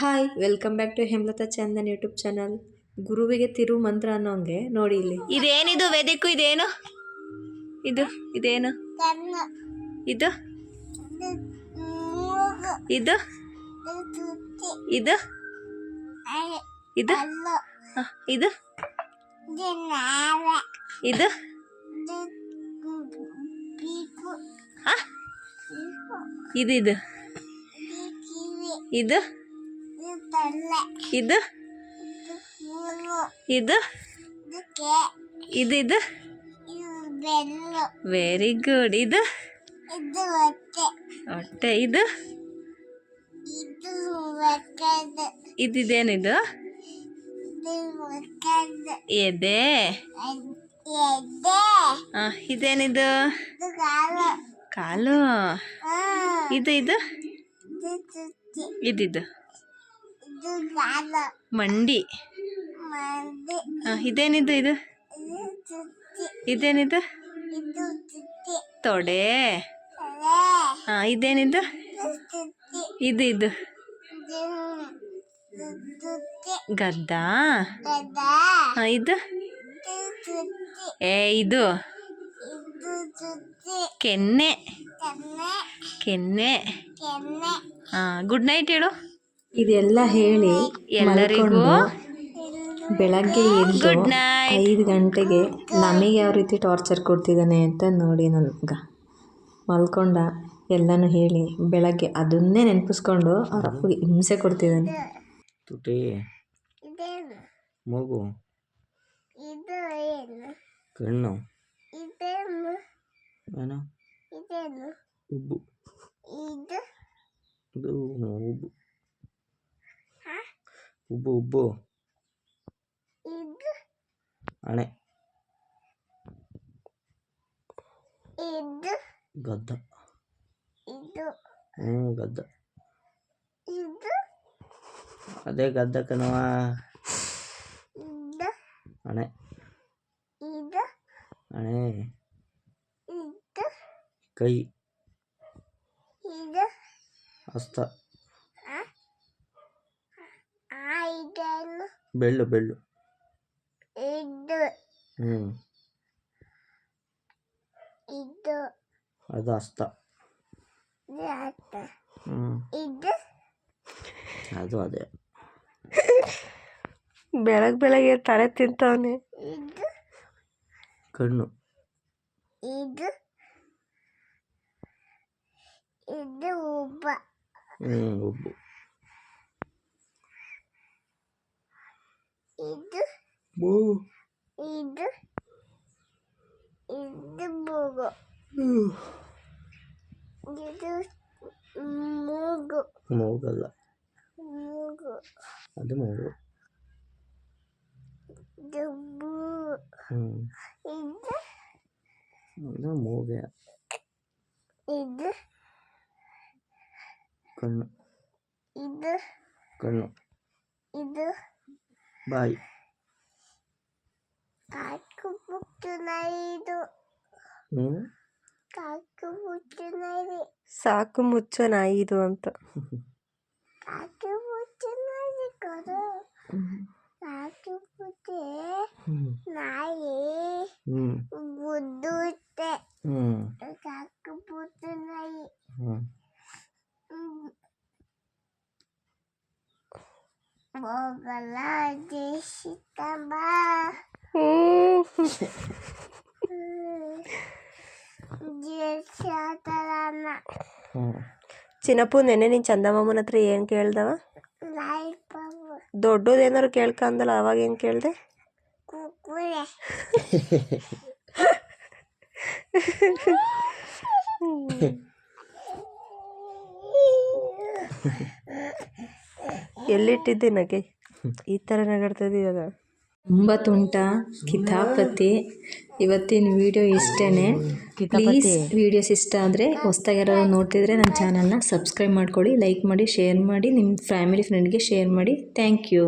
Hi welcome back to Hemalatha Chandan YouTube channel ಗುರುವಿಗೆ ತಿರು ಮಂತ್ರ ಅನ್ನೋಂಗೆ ನೋಡಿ ಇಲ್ಲಿ. ಇದೇನಿದು ವೇದಿಕ್ಕು ಇದೇನು? ಇದು ಇದೇನು? ಇದು? ಇದು? ಇದು? ಇದು? ಇದು. ಇದು ಇದು? ಇದು. ಇದು? ಇದು ಇದು ಇದು ಇದು ವೆರಿ ಗುಡ್ ಇದು ಹೊಟ್ಟೆ ಇದು ಇದಿದೇನಿದು ಎದೆ ಇದೇನಿದು ಕಾಲು ಇದು ಇದು ಇದಿದು ಮಂಡಿ ಆ, ಇದೇನಿದು ಇದು ಇದೇನಿದು ತೊಡೆ ಹಾ ಇದೇನಿದು ಇದು ಇದು ಗದ್ದ ಹಾ ಇದು ಏ ಇದು ಕೆನ್ನೆ ಕೆನ್ನೆ ಹಾ ಗುಡ್ ನೈಟ್ ಹೇಳು ಇದೆಲ್ಲ ಹೇಳಿ ಎಲ್ಲರಿಗೂ ಮಲ್ಕೊಂಡು ಬೆಳಗ್ಗೆ ಎದ್ದು ಗುಡ್ ನೈಟ್ ಐದು ಗಂಟೆಗೆ ನಮಗೆ ಯಾವ ರೀತಿ ಟಾರ್ಚರ್ ಕೊಡ್ತಿದ್ದಾನೆ ಅಂತ ನೋಡಿ ನನಗೆ. ಮಲ್ಕೊಂಡ ಎಲ್ಲನೂ ಹೇಳಿ ಬೆಳಗ್ಗೆ ಅದನ್ನೇ ನೆನಪಿಸ್ಕೊಂಡು ಅವ್ರ ಅಪ್ಪಗೆ ಹಿಂಸೆ ಕೊಡ್ತಿದ್ದಾನೆ. ತುಟಿ ಮಗು ಕಣ್ಣು ಏನು? ಉಬ್ಬು. ಇದು. ಉಬ್ಬು ಉಬ್ಬು ಉಬ್ಬು ಹಣೆ ಗದ್ದ ಹ್ಞೂ ಗದ್ದ ಅದೇ ಗದ್ದ ಕಣವ ಹಣೆ ಹಣೆ ಕೈ ಹಸ್ತ ಬೆಳ್ಳು ಬೆಳ್ಳು. ಹ್ಞೂ ಅದು ಹಸ್ತ. ಹ್ಞೂ ಅದು ಅದೇ. ಬೆಳಗ್ಗೆ ಬೆಳಗ್ಗೆ ತಲೆ ತಿಂತವನೆ ಕಣ್ಣು. ಹ್ಞೂ ಉಬ್ಬು. もう。いるいるぼご。うん。いる、もぐ。もぐだ。もぐ。あ、でももぐ。でも、うん。いるでももぐや。いるこの。いるこの。いるバイ。కాకు ముచ్చునైదు కాకు ముచ్చునైదు సాకు ముచ్చన అంత కాకు ముచ్చునైదు కదా కాకు ముచ్చే నాయి బుద్ధుతే కాకు ముచ్చునైదు మొగల ಚಿನ್ನಪ್ಪು ನೆನ್ನೆ ನೀನು ಚಂದಮ್ಮನ ಹತ್ರ ಏನು ಕೇಳ್ದವ? ದೊಡ್ಡದೇನಾರು ಕೇಳ್ಕಂದಲ್ಲ ಅವಾಗ ಏನು ಕೇಳ್ದೆ? ಎಲ್ಲಿಟ್ಟಿದ್ದೆ ನಗೆ? ಈ ಥರ ನಗಾಡ್ತದೆ ಇವಾಗ ತುಂಬ ತುಂಟ ಕಿತಾಪತಿ. ಇವತ್ತಿನ ವಿಡಿಯೋ ಇಷ್ಟೇ ಪ್ಲೀಸ್ ವಿಡಿಯೋಸ್ ಇಷ್ಟ ಆದರೆ ಹೊಸ್ದಾಗಿರೋರು ನೋಡ್ತಿದ್ರೆ ನಮ್ಮ ಚಾನಲ್ನ ಸಬ್ಸ್ಕ್ರೈಬ್ ಮಾಡ್ಕೊಳ್ಳಿ ಲೈಕ್ ಮಾಡಿ ಶೇರ್ ಮಾಡಿ ನಿಮ್ಮ ಫ್ಯಾಮಿಲಿ ಫ್ರೆಂಡ್ಗೆ ಶೇರ್ ಮಾಡಿ. Thank you